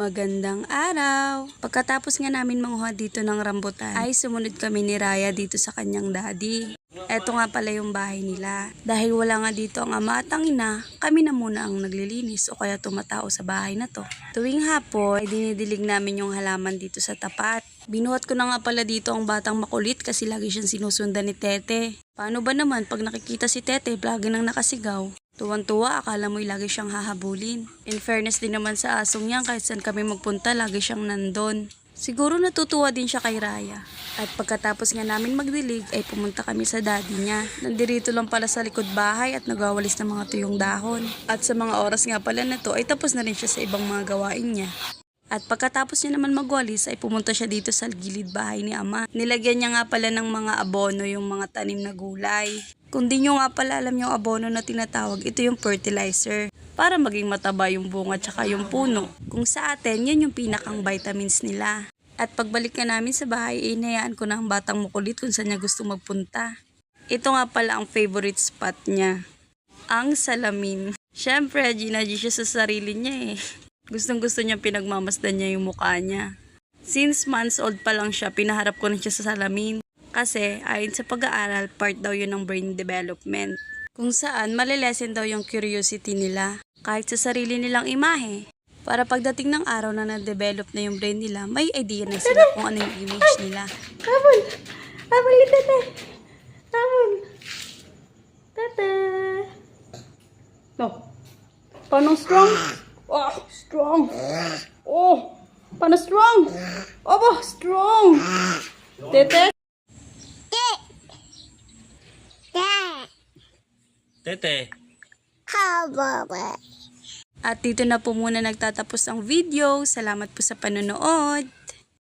Magandang araw! Pagkatapos nga namin manguha dito ng rambutan, ay sumunod kami ni Raya dito sa kanyang daddy. Eto nga pala yung bahay nila. Dahil wala nga dito ang ama at ang ina, kami na muna ang naglilinis o kaya tumatao sa bahay na to. Tuwing hapon, ay dinidilig namin yung halaman dito sa tapat. Binuhat ko na nga pala dito ang batang makulit kasi lagi siyang sinusundan ni Tete. Paano ba naman pag nakikita si Tete, lagi nang nakasigaw? Tuwan-tuwa, akala mo'y lagi siyang hahabulin. In fairness din naman sa asong yan, kahit saan kami magpunta, lagi siyang nandon. Siguro natutuwa din siya kay Raya. At pagkatapos nga namin magdilig, ay pumunta kami sa daddy niya. Nandirito lang pala sa likod bahay at nagawalis ng mga tuyong dahon. At sa mga oras nga pala na to, ay tapos na rin siya sa ibang mga gawain niya. At pagkatapos niya naman magwalis ay pumunta siya dito sa gilid bahay ni ama. Nilagyan niya nga pala ng mga abono yung mga tanim na gulay. Kung di nyo nga pala alam yung abono na tinatawag, ito yung fertilizer. Para maging mataba yung bunga tsaka yung puno. Kung sa atin, yan yung pinakang vitamins nila. At pagbalik nga namin sa bahay, inayaan ko na ang batang mukulit kung saan niya gusto magpunta. Ito nga pala ang favorite spot niya. Ang salamin. Siyempre, ginaji siya sa sarili niya eh. Gustong gusto niya pinagmamasdan niya yung mukha niya. Since months old pa lang siya, pinaharap ko na siya sa salamin. Kasi, ayon sa pag-aaral, part daw yun ng brain development. Kung saan, malilesen daw yung curiosity nila, kahit sa sarili nilang imahe. Para pagdating ng araw na na-develop na yung brain nila, may idea na sila kung ano yung image nila. Habol ni Tete! Habol! Tete! No. Paano strong? Oh, strong! Oh! Paano strong? Opo, strong! Tete! Tete. At dito na po muna nagtatapos ang video. Salamat po sa panonood.